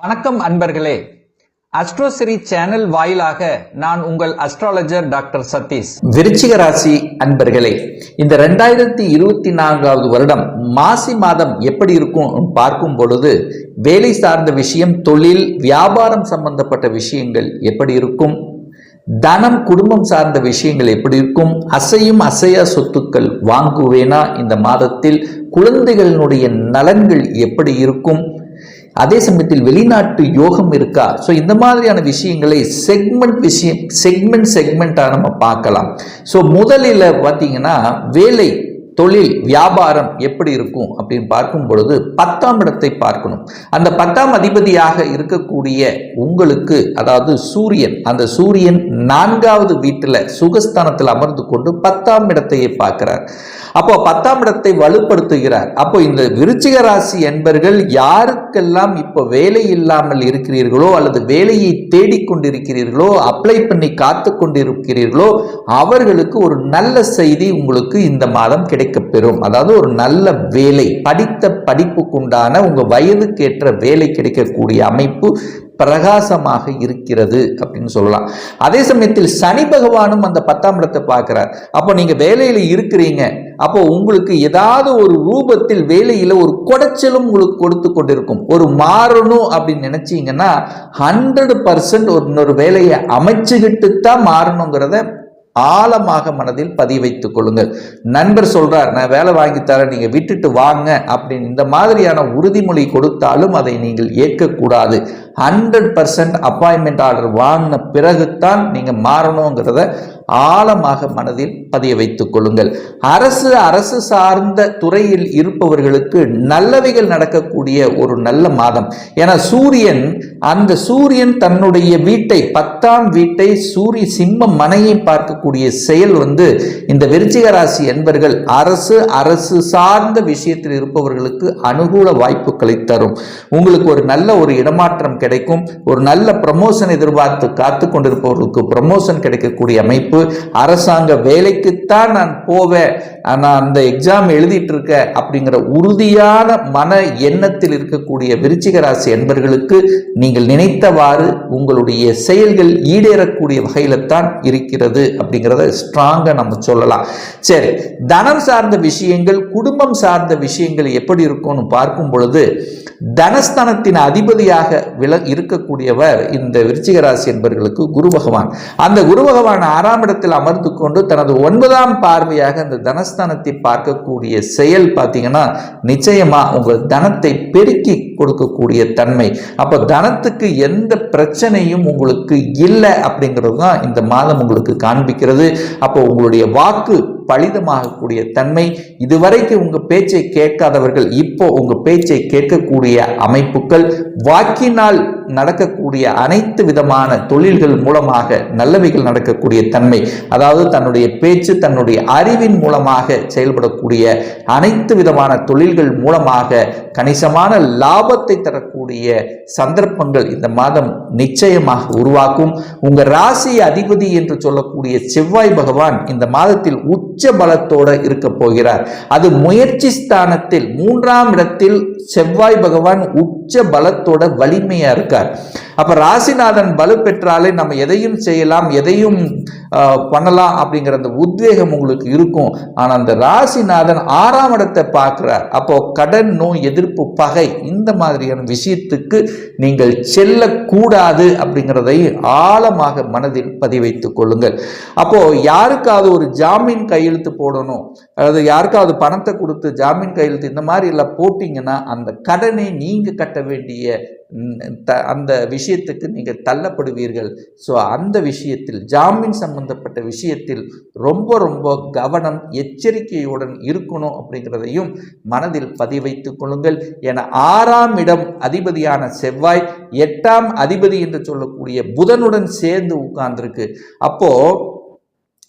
வணக்கம் அன்பர்களே. அஸ்ட்ரோசிரி சேனல் வாயிலாக நான் உங்கள் அஸ்ட்ராலஜர் டாக்டர் சதீஷ். விருச்சிக ராசி அன்பர்களே இந்த ரெண்டாயிரத்தி இருபத்தி நான்காவது வருடம் மாசி மாதம் எப்படி இருக்கும் பார்க்கும் பொழுது வேலை சார்ந்த விஷயம் தொழில் வியாபாரம் சம்பந்தப்பட்ட விஷயங்கள் எப்படி இருக்கும்? தனம் குடும்பம் சார்ந்த விஷயங்கள் எப்படி இருக்கும்? அசையும் அசையா சொத்துக்கள் வாங்குவேனா? இந்த மாதத்தில் குழந்தைகளினுடைய நலன்கள் எப்படி இருக்கும்? அதே சமயத்தில் வெளிநாட்டு யோகம் இருக்கா? ஸோ இந்த மாதிரியான விஷயங்களை செக்மெண்ட் விஷயம் செக்மெண்ட் செக்மெண்ட்டாக நம்ம பார்க்கலாம். ஸோ முதலில் பார்த்தீங்கன்னா வேலை. தொழில் வியாபாரம் எப்படி இருக்கும் அப்படின்னு பார்க்கும் பொழுது பத்தாம் இடத்தை பார்க்கணும். அந்த பத்தாம் அதிபதியாக இருக்கக்கூடிய உங்களுக்கு அதாவது சூரியன் அந்த சூரியன் நான்காவது வீட்டில் சுகஸ்தானத்தில் அமர்ந்து கொண்டு பத்தாம் இடத்தையே பார்க்கிறார். அப்போ பத்தாம் இடத்தை வலுப்படுத்துகிறார். அப்போ இந்த விருச்சிக ராசி என்பர்கள் யாருக்கெல்லாம் இப்போ வேலை இல்லாமல் இருக்கிறீர்களோ அல்லது வேலையை தேடிக்கொண்டிருக்கிறீர்களோ அப்ளை பண்ணி காத்து கொண்டிருக்கிறீர்களோ அவர்களுக்கு ஒரு நல்ல செய்தி உங்களுக்கு இந்த மாதம் கிடைக்கும். கிடைக்கப்பெறும் அதாவது ஒரு நல்ல வேலை படித்த படிப்புக்குண்டான உங்க வயதுக்கேற்ற வேலை கிடைக்கக்கூடிய அமைப்பு பிரகாசமாக இருக்கிறது அப்படின்னு சொல்லலாம். அதே சமயத்தில் சனி பகவானும் அந்த பத்தாம் இடத்தை பார்க்கிறார். அப்போ நீங்க வேலையில இருக்கிறீங்க. அப்போ உங்களுக்கு ஏதாவது ஒரு ரூபத்தில் வேலையில ஒரு குடைச்சலும் உங்களுக்கு கொடுத்து கொண்டிருக்கும். ஒரு மாறணும் அப்படின்னு நினைச்சீங்கன்னா ஹண்ட்ரட் பர்சன்ட் ஒரு இன்னொரு வேலையை அமைச்சுக்கிட்டு தான் மாறணுங்கிறத ஆழமாக மனதில் பதிய வைத்துக் கொள்ளுங்கள். நண்பர் சொல்றார் நான் வேலை வாங்கி தரேன் நீங்க விட்டுட்டு வாங்க அப்படின்னு. இந்த மாதிரியான உறுதிமொழி கொடுத்தாலும் அதை நீங்கள் ஏற்கக்கூடாது. ஹண்ட்ரட் பர்சன்ட் அப்பாயின்மெண்ட் ஆர்டர் வாங்கின பிறகுத்தான் நீங்கள் மாறணுங்கிறத ஆழமாக மனதில் பதிய வைத்துக் கொள்ளுங்கள். அரசு அரசு சார்ந்த துறையில் இருப்பவர்களுக்கு நல்லவைகள் நடக்கக்கூடிய ஒரு நல்ல மாதம். ஏன்னா சூரியன் அந்த சூரியன் தன்னுடைய வீட்டை பத்தாம் வீட்டை சூரிய சிம்ம மனையை பார்க்கக்கூடிய செயல் வந்து இந்த விருச்சிக ராசி என்பர்கள் அரசு அரசு சார்ந்த விஷயத்தில் இருப்பவர்களுக்கு அனுகூல வாய்ப்புகளை தரும். உங்களுக்கு ஒரு நல்ல ஒரு இடமாற்றம் கிடைக்கும் கிடைக்கும். ஒரு நல்ல ப்ரமோஷன் எதிர்பார்த்து காத்து கொண்டிருப்பவர்களுக்கு ப்ரமோஷன் கிடைக்கக்கூடிய அமைப்பு. அரசாங்க வேலைக்குத்தான் நான் போவேன். நான் அந்த எக்ஸாம் எழுதிட்டு இருக்க அப்படிங்கிற உறுதியான மன எண்ணத்தில் இருக்கக்கூடிய விருச்சிக ராசி என்பர்களுக்கு நீங்கள் நினைத்தவாறு உங்களுடைய செயல்கள் ஈடேறக்கூடிய வகையில தான் இருக்கிறது அப்படிங்கிறத ஸ்ட்ராங்கா நம்ம சொல்லலாம். சரி தனம் சார்ந்த விஷயங்கள் குடும்பம் சார்ந்த விஷயங்கள் எப்படி இருக்கும்னு பார்க்கும் பொழுது தனஸ்தானத்தின் அதிபதியாக விள இருக்கக்கூடியவர் இந்த விருச்சிக ராசி என்பவர்களுக்கு குரு பகவான். அந்த குரு பகவான் ஆறாம் இடத்தில் அமர்ந்து கொண்டு தனது ஒன்பதாம் பார்வையாக அந்த தனஸ்தானத்தை பார்க்கக்கூடிய செயல் பார்த்தீங்கன்னா நிச்சயமா உங்கள் தனத்தை பெருக்கி கொடுக்கக்கூடிய தன்மை. அப்போ தனத்துக்கு எந்த பிரச்சனையும் உங்களுக்கு இல்லை அப்படிங்கிறது தான் இந்த மாதம் உங்களுக்கு காண்பிக்கிறது. அப்போ உங்களுடைய வாக்கு பலிதமாகக்கூடிய தன்மை இதுவரைக்கும் உங்க பேச்சை கேட்காதவர்கள் இப்போ உங்க பேச்சை கேட்கக்கூடிய அமைப்புகள் வாக்கினால் நடக்கக்கூடிய அனைத்து விதமான தொழில்கள் மூலமாக நல்லவைகள் நடக்கக்கூடிய தன்மை அதாவது தன்னுடைய பேச்சு தன்னுடைய அறிவின் மூலமாக செயல்படக்கூடிய அனைத்து விதமான தொழில்கள் மூலமாக கணிசமான லாபத்தை தரக்கூடிய சந்தர்ப்பங்கள் இந்த மாதம் நிச்சயமாக உருவாக்கும். உங்க ராசி அதிபதி என்று சொல்லக்கூடிய செவ்வாய் பகவான் இந்த மாதத்தில் உச்ச பலத்தோட இருக்க போகிறார். அது முயற்சி ஸ்தானத்தில் மூன்றாம் இடத்தில் செவ்வாய் பகவான் உச்ச பலத்தோட வலிமையா இருக்கார். அப்ப ராசிநாதன் பலு பெற்றாலே நம்ம எதையும் செய்யலாம் எதையும் ஆஹ், பண்ணலாம் அப்படிங்கிற அந்த உத்வேகம் உங்களுக்கு இருக்கும். ஆனா அந்த ராசிநாதன் ஆறாம் இடத்தை பார்க்கிறார். அப்போ கடன் நோய் எதிர்ப்பு பகை இந்த மாதிரியான விஷயத்துக்கு நீங்கள் செல்லக்கூடாது அப்படிங்கிறதை ஆழமாக மனதில் பதிவைத்துக் கொள்ளுங்கள். அப்போ யாருக்காவது ஒரு ஜாமீன் கையெழுத்து போடணும் அதாவது யாருக்காவது பணத்தை கொடுத்து ஜாமீன் கையெழுத்து இந்த மாதிரி எல்லாம் போட்டீங்கன்னா அந்த கடனை நீங்க கட்ட வேண்டிய த- அந்த விஷயத்துக்கு நீங்கள் தள்ளப்படுவீர்கள். ஸோ அந்த விஷயத்தில் ஜாமீன் சம்பந்தப்பட்ட விஷயத்தில் ரொம்ப ரொம்ப கவனம் எச்சரிக்கையுடன் இருக்கணும் அப்படிங்கிறதையும் மனதில் பதிவைத்துக் கொள்ளுங்கள். என ஆறாம் இடம் அதிபதியான செவ்வாய் எட்டாம் அதிபதி என்று சொல்லக்கூடிய புதனுடன் சேர்ந்து உட்கார்ந்திருக்கு. அப்போது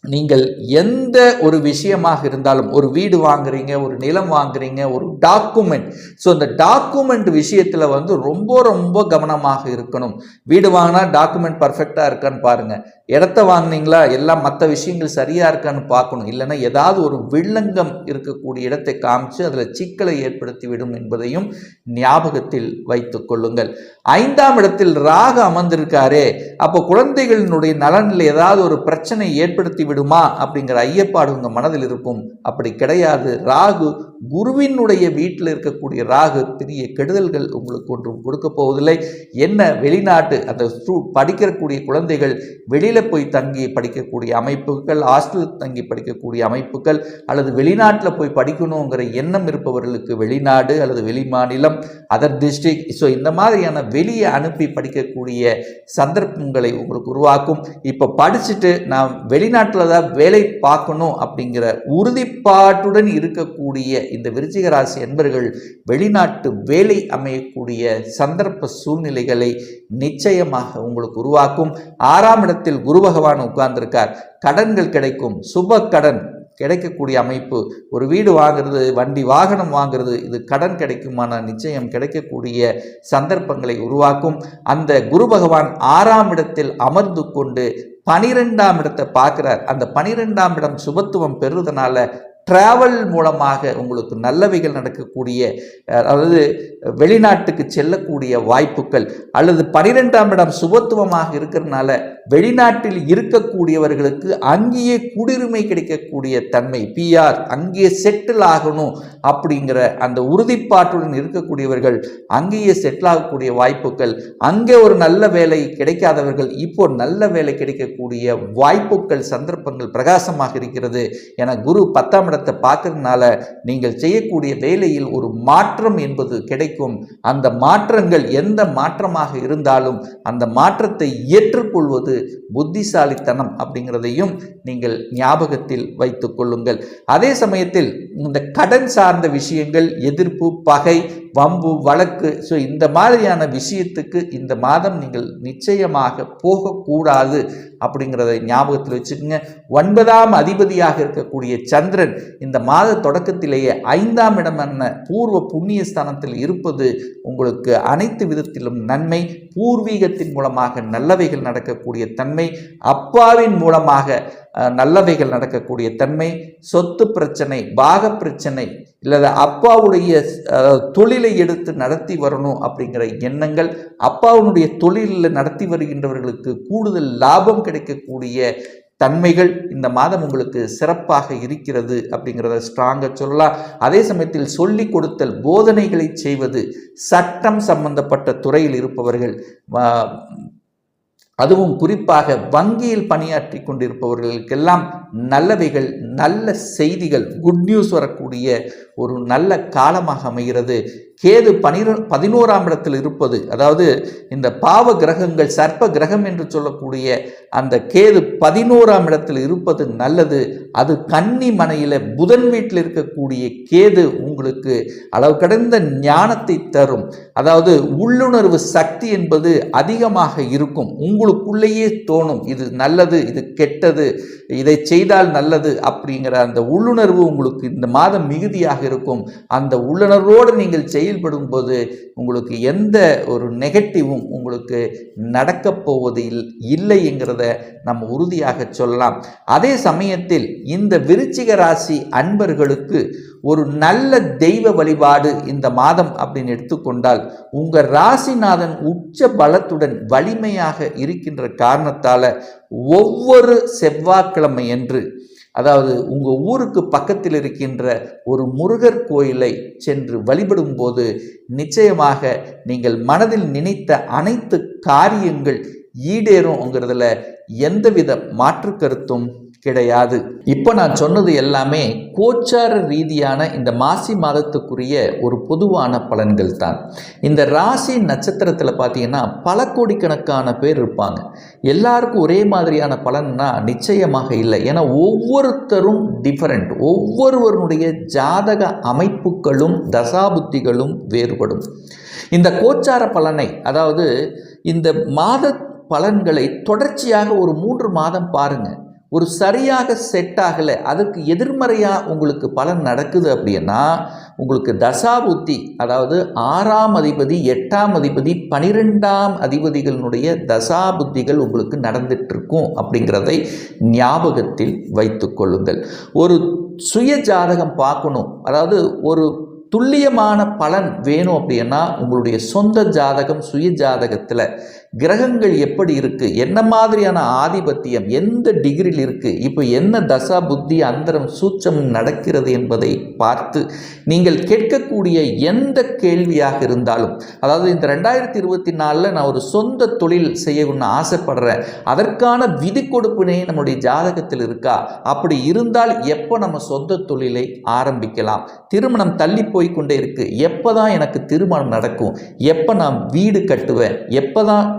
நீங்கள் எந்த ஒரு விஷயமாக இருந்தாலும் ஒரு வீடு வாங்குறீங்க ஒரு நிலம் வாங்குறீங்க ஒரு டாக்குமெண்ட் ஸோ அந்த டாக்குமெண்ட் விஷயத்தில் வந்து ரொம்ப ரொம்ப கவனமாக இருக்கணும். வீடு வாங்கினா டாக்குமெண்ட் பர்ஃபெக்டாக இருக்கான்னு பாருங்கள் இடத்த வாங்குனீங்களா? எல்லாம் மற்ற விஷயங்கள் சரியாக இருக்கான்னு பார்க்கணும். இல்லைன்னா ஏதாவது ஒரு வில்லங்கம் இருக்கக்கூடிய இடத்தை காமிச்சு அதில் சிக்கலை ஏற்படுத்தி விடும் என்பதையும் ஞாபகத்தில் வைத்து கொள்ளுங்கள். ஐந்தாம் இடத்தில் ராகு அமர்ந்திருக்காரே அப்போ குழந்தைகளினுடைய நலனில் ஏதாவது ஒரு பிரச்சனை ஏற்படுத்தி விடுமா? அப்படிங்கிற ஐயப்பாடு உங்கள் மனதில் இருக்கும். அப்படி கிடையாது. ராகு குருவினுடைய வீட்டில் இருக்கக்கூடிய ராகு பெரிய கெடுதல்கள் உங்களுக்கு ஒன்றும் கொடுக்க போவதில்லை. என்ன? வெளிநாட்டு அந்த ஸ்டூ- படிக்கக்கூடிய குழந்தைகள் வெளியில் போய் தங்கி படிக்கக்கூடிய அமைப்புகள் ஹாஸ்டல் தங்கி படிக்கக்கூடிய அமைப்புகள் அல்லது வெளிநாட்டில் போய் படிக்கணுங்கிற எண்ணம் இருப்பவர்களுக்கு வெளிநாடு அல்லது வெளிமாநிலம் அதர் டிஸ்ட்ரிக் ஸோ இந்த மாதிரியான வெளியே அனுப்பி படிக்கக்கூடிய சந்தர்ப்பங்களை உங்களுக்கு உருவாக்கும். இப்போ படிச்சுட்டு நான் வெளிநாட்டில் தான் வேலை பார்க்கணும் அப்படிங்கிற உறுதிப்பாட்டுடன் இருக்கக்கூடிய இந்த விருச்சிக ராசி என்பர்கள் வெளிநாட்டு வேலை அமையக்கூடிய சந்தர்ப்ப சூழ்நிலைகளை நிச்சயமாக உங்களுக்கு உருவாக்கும். ஆறாம் இடத்தில் குரு பகவான் உட்கார்ந்திருக்கார். கடன்கள் கிடைக்கும். சுப கடன் கிடைக்கக்கூடிய அமைப்பு. ஒரு வீடு வாங்குறது வண்டி வாகனம் வாங்குறது இது கடன் கிடைக்குமான நிச்சயம் கிடைக்கக்கூடிய சந்தர்ப்பங்களை உருவாக்கும். அந்த குரு பகவான் ஆறாம் இடத்தில் அமர்ந்து கொண்டு பனிரெண்டாம் இடத்தை பார்க்குறார். அந்த பனிரெண்டாம் இடம் சுபத்துவம் பெறுவதனால ட்ராவல் மூலமாக உங்களுக்கு நல்லவைகள் நடக்கக்கூடிய அதாவது வெளிநாட்டுக்கு செல்லக்கூடிய வாய்ப்புகள் அல்லது பனிரெண்டாம் இடம் சுபத்துவமாக இருக்கிறதுனால வெளிநாட்டில் இருக்கக்கூடியவர்களுக்கு அங்கேயே குடியுரிமை கிடைக்கக்கூடிய தன்மை பிஆர் அங்கேயே செட்டில் ஆகணும் அப்படிங்கிற அந்த உறுதிப்பாட்டுடன் இருக்கக்கூடியவர்கள் அங்கேயே செட்டில் ஆகக்கூடிய வாய்ப்புகள் அங்கே ஒரு நல்ல வேலை கிடைக்காதவர்கள் இப்போ நல்ல வேலை கிடைக்கக்கூடிய வாய்ப்புகள் சந்தர்ப்பங்கள் பிரகாசமாக இருக்கிறது என குரு பத்தாம் இடத்தை பார்க்கறதுனால நீங்கள் செய்யக்கூடிய வேலையில் ஒரு மாற்றம் என்பது கிடைக்கும். அந்த மாற்றங்கள் எந்த மாற்றமாக இருந்தாலும் அந்த மாற்றத்தை ஏற்றுக்கொள்வது புத்திசாலித்தனம் அப்படிங்கிறதையும் நீங்கள் ஞாபகத்தில் வைத்துக் கொள்ளுங்கள். அதே சமயத்தில் இந்த கடன் சார்ந்த விஷயங்கள் எதிர்ப்பு பகை வம்பு வழக்கு. ஸோ இந்த மாதிரியான விஷயத்துக்கு இந்த மாதம் நீங்கள் நிச்சயமாக போகக்கூடாது அப்படிங்கிறத ஞாபகத்தில் வச்சுக்கோங்க. ஒன்பதாம் அதிபதியாக இருக்கக்கூடிய சந்திரன் இந்த மாத தொடக்கத்திலேயே ஐந்தாம் இடமான பூர்வ புண்ணிய ஸ்தானத்தில் இருப்பது உங்களுக்கு அனைத்து விதத்திலும் நன்மை. பூர்வீகத்தின் மூலமாக நல்லவைகள் நடக்கக்கூடிய தன்மை. அப்பாவின் மூலமாக நல்லவைகள் நடக்கக்கூடிய தன்மை சொத்து பிரச்சனை பாக பிரச்சனை இல்லை அப்பாவுடைய தொழிலை எடுத்து நடத்தி வரணும் அப்படிங்கிற எண்ணங்கள் அப்பாவுடைய தொழிலில் நடத்தி வருகின்றவர்களுக்கு கூடுதல் லாபம் கிடைக்கக்கூடிய தன்மைகள் இந்த மாதம் உங்களுக்கு சிறப்பாக இருக்கிறது அப்படிங்கிறத ஸ்ட்ராங்காக சொல்லலாம். அதே சமயத்தில் சொல்லி கொடுத்தல் போதனைகளை செய்வது சட்டம் சம்பந்தப்பட்ட துறையில் இருப்பவர்கள் அதுவும் குறிப்பாக வங்கியில் பணியாற்றி கொண்டிருப்பவர்களுக்கெல்லாம் நல்லவைகள் நல்ல செய்திகள் குட் நியூஸ் வரக்கூடிய ஒரு நல்ல காலமாக அமைகிறது. கேது பனிர பதினோராம் இடத்தில் இருப்பது அதாவது இந்த பாவ கிரகங்கள் சர்ப்ப கிரகம் என்று சொல்லக்கூடிய அந்த கேது பதினோராம் இடத்தில் இருப்பது நல்லது. அது கன்னி மனையில் புதன் வீட்டில் இருக்கக்கூடிய கேது உங்களுக்கு அளவு கடந்த ஞானத்தை தரும். அதாவது உள்ளுணர்வு சக்தி என்பது அதிகமாக இருக்கும். உங்களுக்குள்ளேயே தோணும். இது நல்லது இது கெட்டது இதை செய்தால் நல்லது அப்படிங்கிற அந்த உள்ளுணர்வு உங்களுக்கு இந்த மாதம் மிகுதியாக இருக்கும். அந்த உள்ளுணர்வோடு நீங்கள் செயல்படும் போது உங்களுக்கு எந்த ஒரு நெகட்டிவும் உங்களுக்கு நடக்கப் போவது இல்லை இல்லைங்கிறத நம்ம உறுதியாக சொல்லலாம். அதே சமயத்தில் இந்த விருச்சிக ராசி அன்பர்களுக்கு ஒரு நல்ல தெய்வ வழிபாடு இந்த மாதம் அப்படின்னு எடுத்துக்கொண்டால் உங்கள் ராசிநாதன் உச்ச பலத்துடன் வலிமையாக இருக்கின்ற காரணத்தால் ஒவ்வொரு செவ்வாய்க்கிழமை என்று அதாவது உங்கள் ஊருக்கு பக்கத்தில் இருக்கின்ற ஒரு முருகர் கோயிலை சென்று வழிபடும் போது நிச்சயமாக நீங்கள் மனதில் நினைத்த அனைத்து காரியங்கள் ஈடேறும்ங்கிறதுல எந்தவித மாற்று கருத்தும் கிடையாது. இப்போ நான் சொன்னது எல்லாமே கோச்சார ரீதியான இந்த மாசி மாதத்துக்குரிய ஒரு பொதுவான பலன்கள் தான். இந்த ராசி நட்சத்திரத்தில் பார்த்தீங்கன்னா பல கோடிக்கணக்கான பேர் இருப்பாங்க. எல்லாருக்கும் ஒரே மாதிரியான பலன்னா நிச்சயமாக இல்லை. ஏன்னா ஒவ்வொருத்தரும் டிஃபரெண்ட் ஒவ்வொருவருடைய ஜாதக அமைப்புகளும் தசாபுத்திகளும் வேறுபடும். இந்த கோச்சார பலனை அதாவது இந்த மாத பலன்களை தொடர்ச்சியாக ஒரு மூன்று மாதம் பாருங்கள் ஒரு சரியாக செட் ஆகலை அதற்கு எதிர்மறையாக உங்களுக்கு பலன் நடக்குது அப்படின்னா உங்களுக்கு தசாபுத்தி அதாவது ஆறாம் அதிபதி எட்டாம் அதிபதி பனிரெண்டாம் அதிபதிகளினுடைய தசாபுத்திகள் உங்களுக்கு நடந்துட்டுருக்கும் அப்படிங்கிறதை ஞாபகத்தில் வைத்து கொள்ளுங்கள். ஒரு சுய ஜாதகம் பார்க்கணும் அதாவது ஒரு துல்லியமான பலன் வேணும் அப்படின்னா உங்களுடைய சொந்த ஜாதகம் சுய ஜாதகத்தில் கிரகங்கள் எப்படி இருக்குது என்ன மாதிரியான ஆதிபத்தியம்? எந்த டிகிரியில் இருக்குது இப்போ என்ன தசா புத்தி அந்தரம் சூட்சம் நடக்கிறது என்பதை பார்த்து நீங்கள் கேட்கக்கூடிய எந்த கேள்வியாக இருந்தாலும் அதாவது இந்த ரெண்டாயிரத்தி இருபத்தி நாலில் நான் ஒரு சொந்த தொழில் செய்யணும்னு ஆசைப்படுறேன். அதற்கான விதி கொடுப்பினை நம்முடைய ஜாதகத்தில் இருக்கா? அப்படி இருந்தால் எப்போ நம்ம சொந்த தொழிலை ஆரம்பிக்கலாம்? திருமணம் தள்ளி போய் கொண்டே எப்போ தான் எனக்கு திருமணம் நடக்கும்? எப்போ நான் வீடு கட்டுவேன்? எப்போ தான்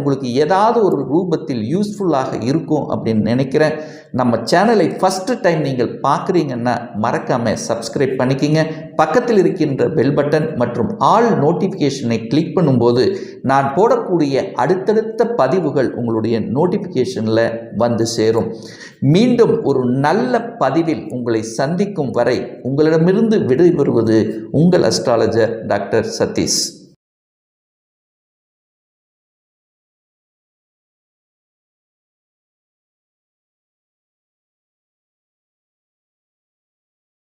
உங்களுக்கு ஏதாவது ஒரு ரூபத்தில் யூஸ்ஃபுல்லாக இருக்கும் அப்படின்னு நினைக்கிறேன். நம்ம சேனலை ஃபஸ்ட்டு டைம் நீங்கள் பார்க்குறீங்கன்னா மறக்காமல் சப்ஸ்கிரைப் பண்ணிக்கிங்க. பக்கத்தில் இருக்கின்ற பெல் பட்டன் மற்றும் ஆல் நோட்டிஃபிகேஷனை கிளிக் பண்ணும்போது நான் போடக்கூடிய அடுத்தடுத்த பதிவுகள் உங்களுடைய நோட்டிஃபிகேஷனில் வந்து சேரும். மீண்டும் ஒரு நல்ல பதிவில் உங்களை சந்திக்கும் வரை உங்களிடமிருந்து விடைபெறுவது உங்கள் அஸ்ட்ராலஜர் டாக்டர் சதீஷ்.